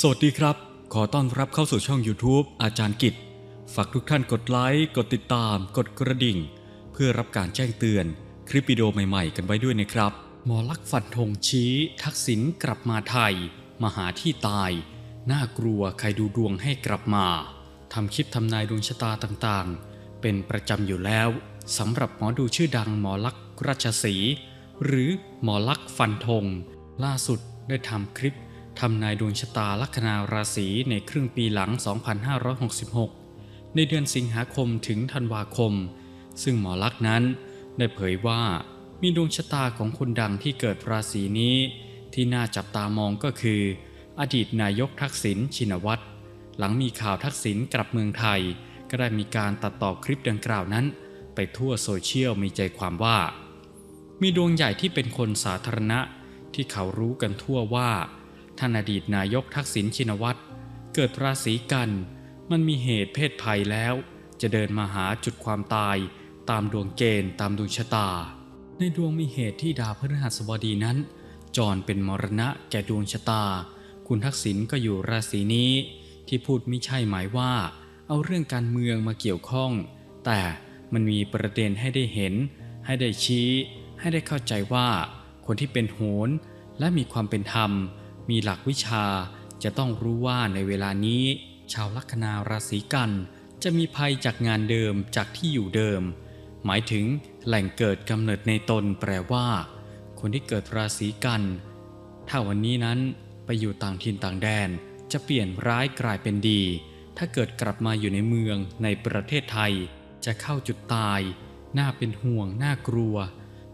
สวัสดีครับ ขอต้อนรับเข้าสู่ช่อง YouTube อาจารย์กิจ ฝากทุกท่านกดไลค์ กดติดตาม กดกระดิ่ง เพื่อรับการแจ้งเตือน คลิปวิดีโอใหม่ๆ กันไว้ด้วยนะครับ หมอลักษ์ฟันธงชี้ ทักษิณกลับมาไทยมาหาที่ตาย น่ากลัวใครดูดวงให้กลับมาทำคลิปทำนายดวงชะตาต่างๆ เป็นประจำอยู่แล้วสำหรับหมอดูชื่อดังหมอลักษ์ราชสีหรือหมอลักษ์ฟันธงล่าสุดได้ทำคลิป ทำนายดวงชะตาลัคนาราศีในครึ่งปีหลัง 2566 ในเดือนสิงหาคมถึงธันวาคม ซึ่งหมอลักษ์นั้นได้เผยว่ามีดวงชะตาของคนดังที่เกิดราศีนี้ ที่น่าจับตามองก็คือ อดีตนายกทักษิณชินวัตร หลังมีข่าวทักษิณกลับเมืองไทย ก็ได้มีการตัดต่อคลิปดังกล่าวนั้น ไปทั่วโซเชียลมีใจความว่า มีดวงใหญ่ที่เป็นคนสาธารณะที่เขารู้กันทั่วว่า ท่านอดีตนายกทักษิณชินวัตร เกิดราศีกัน มันมีเหตุเพศภัยแล้ว จะเดินมาหาจุดความตาย ตามดวงเกณฑ์ตามดวงชะตา ในดวงมีเหตุที่ดาวพฤหัสบดีนั้น จรเป็นมรณะแก่ดวงชะตา คุณทักษิณก็อยู่ราศีนี้ ที่พูดไม่ใช่หมายว่า เอาเรื่องการเมืองมาเกี่ยวข้อง แต่มันมีประเด็นให้ได้เห็น ให้ได้ชี้ ให้ได้เข้าใจว่า คนที่เป็นโหรและมีความเป็นธรรม มีหลักวิชาจะต้องรู้ว่าในเวลานี้ ชาวลัคนาราศีกัน จะมีภัยจากงานเดิมจากที่อยู่เดิม หมายถึงแหล่งเกิดกำเนิดในตนแปลว่า คนที่เกิดราศีกัน ถ้าวันนี้นั้นไปอยู่ต่างถิ่นต่างแดน จะเปลี่ยนร้ายกลายเป็นดี ถ้าเกิดกลับมาอยู่ในเมืองในประเทศไทย จะเข้าจุดตาย น่าเป็นห่วงน่ากลัว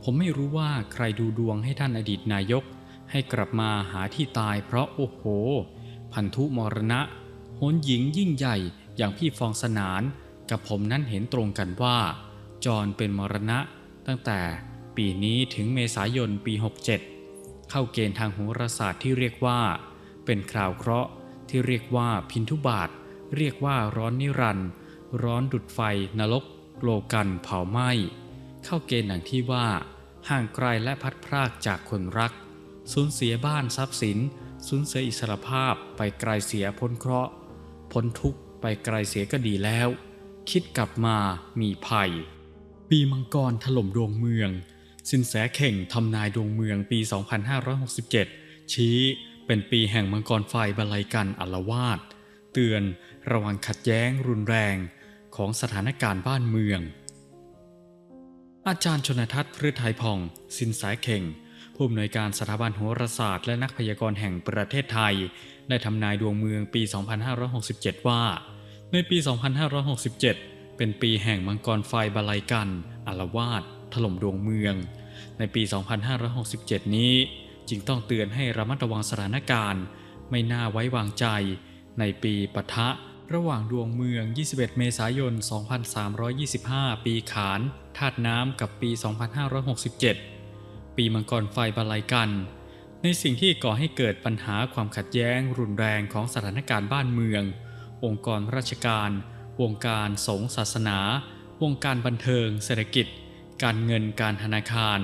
ผมไม่รู้ว่าใครดูดวงให้ท่านอดีตนายก ให้กลับมาหาที่ตายเพราะโอ้โห พันธุมรณะโหนหญิงยิ่งใหญ่อย่างพี่ฟองสนาน กับผมนั้นเห็นตรงกันว่าจรเป็นมรณะ ตั้งแต่ปีนี้ถึงเมษายนปี 67 เข้าเกณฑ์ทางโหราศาสตร์ที่เรียกว่า เป็นคราวเคราะห์ที่เรียกว่าพินทุบาท เรียกว่าร้อนนิรันดร์ร้อนดุดไฟนรกโลกันเผาไหม้ เข้าเกณฑ์หนังที่ว่า ห่างไกลและพัดพรากจากคนรัก สูญเสียบ้านทรัพย์สิน สูญเสียอิสรภาพไปไกลเสียพ้นเคราะห์พ้นทุกข์ไปไกลเสียก็ดีแล้ว คิดกลับมามีภัย ปีมังกรถล่มดวงเมือง สินแสเข่งทำนายดวงเมืองปี 2567 ชี้เป็นปีแห่งมังกรไฟบรรลัยกันอลวาดเตือนระวังขัดแย้งรุนแรงของสถานการณ์บ้านเมือง อาจารย์ชนทัศน์พฤทัยพอง สินแสเข่ง ผู้อำนวยการสถาบันโหราศาสตร์และนักพยากรณ์แห่งประเทศไทย ได้ทำนายดวงเมืองปี 2567 ว่า ในปี 2567 เป็นปีแห่งมังกรไฟบาลัยกันอารวาสถล่มดวงเมือง ในปี 2567 นี้จึงต้องเตือนให้ระมัดระวังสถานการณ์ ไม่น่าไว้วางใจ ในปีปะทะระหว่างดวงเมือง 21 เมษายน 2325 ปีขานธาตุน้ำกับปี 2567 ปีมังกรไฟบาลัยกัน ในสิ่งที่ก่อให้เกิดปัญหาความขัดแย้ง รุนแรงของสถานการณ์บ้านเมือง องค์กรราชการ วงการสงฆ์ศาสนา วงการบันเทิง เศรษฐกิจ การเงินการธนาคาร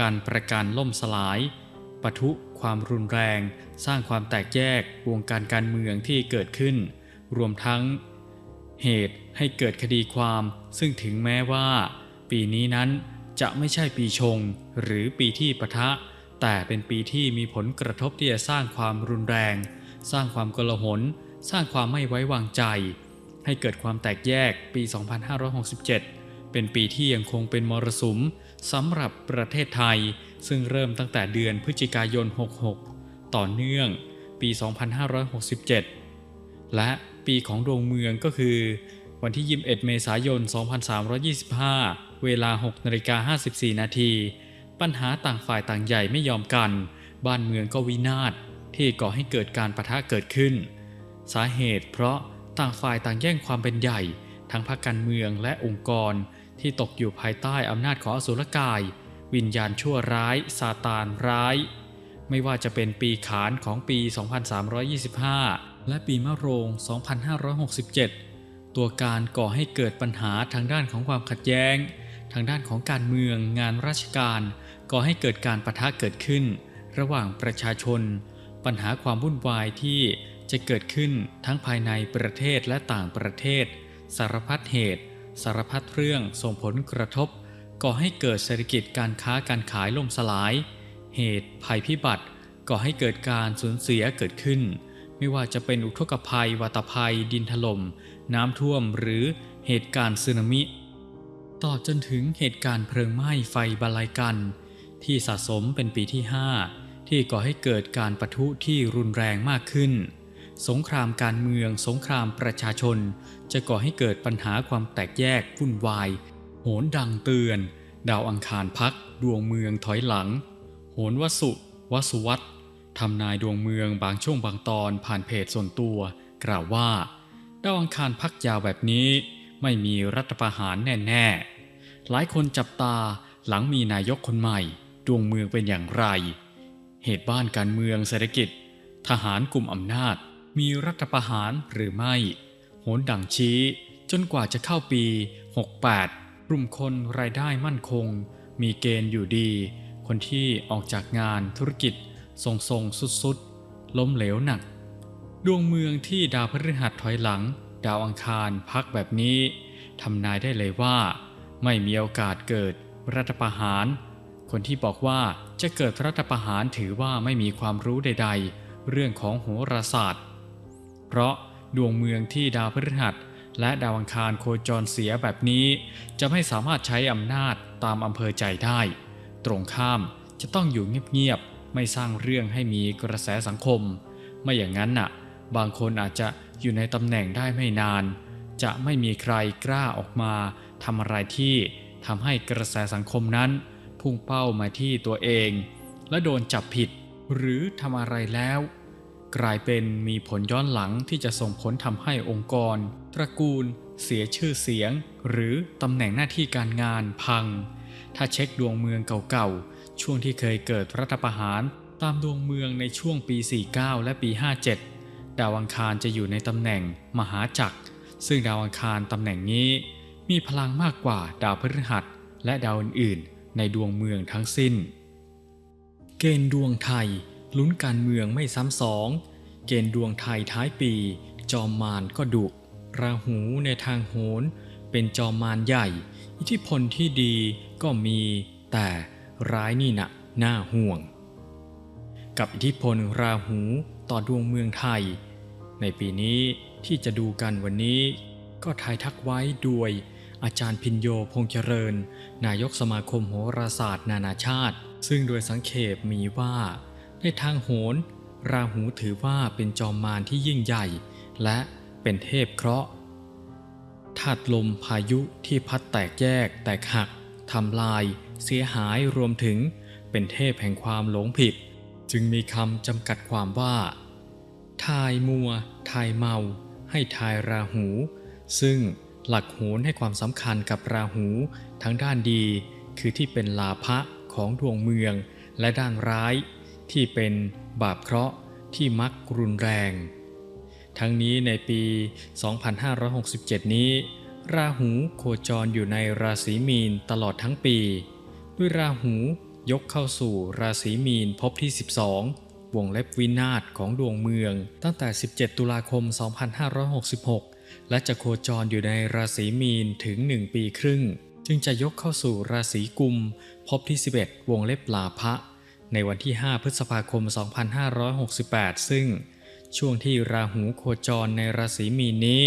การประกันล่มสลายปะทุความรุนแรง สร้างความแตกแยก วงการการเมืองที่เกิดขึ้น รวมทั้ง เหตุให้เกิดคดีความ ซึ่งถึงแม้ว่า ปีนี้นั้นจะไม่ใช่ปีชง หรือปีที่ปะทะ แต่เป็นปีที่มีผลกระทบที่จะสร้างความรุนแรง สร้างความกลหลสร้างความไม่ไว้วางใจ ให้เกิดความแตกแยกปี 2567 เป็นปีที่ยังคงเป็นมรสุมสำหรับประเทศไทย ซึ่งเริ่มตั้งแต่เดือนพฤศจิกายน 66 ต่อเนื่องปี 2567 และปีของดวงเมืองก็คือ วันที่ 21 เมษายน 2325 เวลา 6นาฬิกา54 นาที ปัญหาต่างฝ่ายต่างใหญ่ไม่ยอมกัน บ้านเมืองก็วินาศที่ก่อให้เกิดการประทะเกิดขึ้น สาเหตุเพราะต่างฝ่ายต่างแย่งความเป็นใหญ่ ทั้งพรรคการเมืองและองค์กร ที่ตกอยู่ภายใต้อำนาจของอสุรกาย วิญญาณชั่วร้ายซาตานร้าย ไม่ว่าจะเป็นปีขานของปี 2325 และปีมะโรง 2567 ตัวการก่อให้เกิดปัญหาทางด้านของความขัดแย้ง ทางด้านของการเมืองงานราชการก่อให้เกิดการประทะเกิดขึ้น ระหว่างประชาชน ปัญหาความวุ่นวายที่จะเกิดขึ้นทั้งภายในประเทศและต่างประเทศ สารพัดเหตุ สารพัดเรื่องส่งผลกระทบ ก่อให้เกิดเศรษฐกิจการค้าการขายล่มสลาย เหตุภัยพิบัติก่อให้เกิดการสูญเสียเกิดขึ้น ไม่ว่าจะเป็นอุทกภัย วัตภัย ดินถล่ม น้ำท่วมหรือเหตุการณ์สึนามิ ต่อจนถึงเหตุการณ์เพลิงไหม้ไฟบาลัยกัน ที่สะสมเป็นปีที่ 5 ที่ก่อให้เกิดการประทุที่รุนแรงมากขึ้น สงครามการเมือง สงครามประชาชน จะก่อให้เกิดปัญหาความแตกแยกวุ่นวาย โหนดังเตือน ดาวอังคารพัก ดวงเมืองถอยหลัง โหนวสุวสุวัตทำนายดวงเมืองบางช่วงบางตอนผ่านเพจส่วนตัว กล่าวว่า ดาวอังคารพักยาวแบบนี้ ไม่มีรัฐประหารแน่ๆ หลายคนจับตาหลังมีนายกคนใหม่ ดวงเมืองเป็นอย่างไร เหตุบ้านการเมืองเศรษฐกิจ ทหารกลุ่มอำนาจ มีรัฐประหารหรือไม่ โหนดังชี้ จนกว่าจะเข้าปี 68 กลุ่มคนรายได้มั่นคง มีเกณฑ์อยู่ดี คนที่ออกจากงานธุรกิจทรงทรงสุดๆ ล้มเหลวหนัก ดวงเมืองที่ดาวพฤหัสถอยหลัง ดาวอังคารพักแบบนี้ทำนายได้เลยว่า ไม่มีโอกาสเกิดรัฐประหาร คนที่บอกว่าจะเกิดรัฐประหารถือว่าไม่มีความรู้ใด ๆ เรื่องของโหราศาสตร์ เพราะดวงเมืองที่ดาวพฤหัสและดาวอังคารโคจรเสียแบบนี้ จะไม่สามารถใช้อำนาจตามอำเภอใจได้ ตรงข้ามจะต้องอยู่เงียบๆไม่สร้างเรื่องให้มีกระแสสังคม ไม่อย่างนั้นน่ะ บางคนอาจจะอยู่ในตำแหน่งได้ไม่นาน จะไม่มีใครกล้าออกมาทำอะไรที่ทำให้กระแสสังคมนั้น พุ่งเป้ามาที่ตัวเอง และโดนจับผิด หรือทำอะไรแล้ว กลายเป็นมีผลย้อนหลังที่จะส่งผลทำให้องค์กร ตระกูล เสียชื่อเสียง หรือตำแหน่งหน้าที่การงานพัง ถ้าเช็คดวงเมืองเก่าๆ ช่วงที่เคยเกิดรัฐประหารตามดวงเมืองในช่วงปี 49 และปี 57 ดาวอังคารจะอยู่ในตำแหน่งมหาจักร ซึ่งดาวอังคารตำแหน่งนี้ มีพลังมากกว่าดาวพฤหัสและดาวอื่นๆ ในดวงเมืองทั้งสิ้น เกณฑ์ดวงไทย ลุ้นการเมืองไม่ซ้ำสอง เกณฑ์ดวงไทยท้ายปี จอมมารก็ดุราหูในทางโหน เป็นจอมมารใหญ่ อิทธิพลที่ดีก็มี แต่ร้ายนี่นะน่าห่วง กับอิทธิพลราหูต่อดวงเมืองไทย ในปีนี้ที่จะดูกันวันนี้ก็ทายทักไว้ด้วยอาจารย์พินโยพงเจริญ นายกสมาคมโหราศาสตร์ นานาชาติ ซึ่งโดยสังเขปมีว่า ในทางโหน ราหูถือว่าเป็นจอมมารที่ยิ่งใหญ่ และเป็นเทพเคราะห์ธาตุลมพายุที่พัดแตกแยก แตกหักทำลาย เสียหายรวมถึงเป็นเทพแห่งความหลงผิด จึงมีคำจำกัดความว่า ทายมัวทายเมา ให้ทายราหู ซึ่งหลักโหนให้ความสำคัญกับราหูทั้งด้านดี คือที่เป็นลาภะของดวงเมือง และด้านร้าย ที่เป็นบาปเคราะห์ที่มักรุนแรง ทั้งนี้ในปี 2567 นี้ ราหูโคจรอยู่ในราศีมีนตลอดทั้งปี ด้วยราหูยกเข้าสู่ราศีมีนพบที่ 12 วงเล็บวินาศของดวงเมือง ตั้งแต่ 17 ตุลาคม 2566 และจะโคจรอยู่ในราศีมีนถึง 1 ปีครึ่ง จึงจะยกเข้าสู่ราศีกุม พบที่ 11 วงเล็บลาภะในวันที่ 5 พฤษภาคม 2568 ซึ่งช่วงที่ราหูโคจรในราศีมีนนี้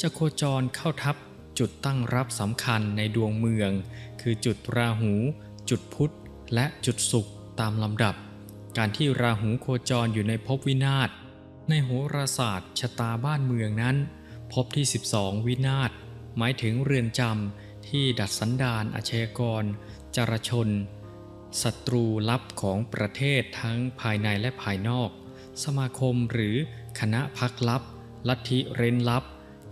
จะโคจรเข้าทับจุดตั้งรับสำคัญในดวงเมือง คือจุดราหู จุดพุธและจุดศุกร์ตามลำดับ การที่ราหูโคจรอยู่ในภพวินาศ ในโหราศาสตร์ชะตาบ้านเมืองนั้นพบที่ 12 วินาศ หมายถึงเรือนจำที่ดัดสันดานอาชญากรจารชนศัตรูลับของประเทศทั้งภายในและภายนอก สมาคมหรือคณะพักลับ ลัทธิเร้นลับ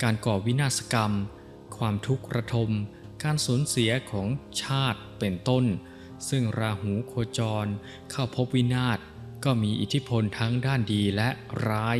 การก่อวินาศกรรม ความทุกข์ระทม การสูญเสียของชาติเป็นต้น ซึ่งราหูโคจรเข้าพบวินาศก็มีอิทธิพลทั้งด้านดีและร้าย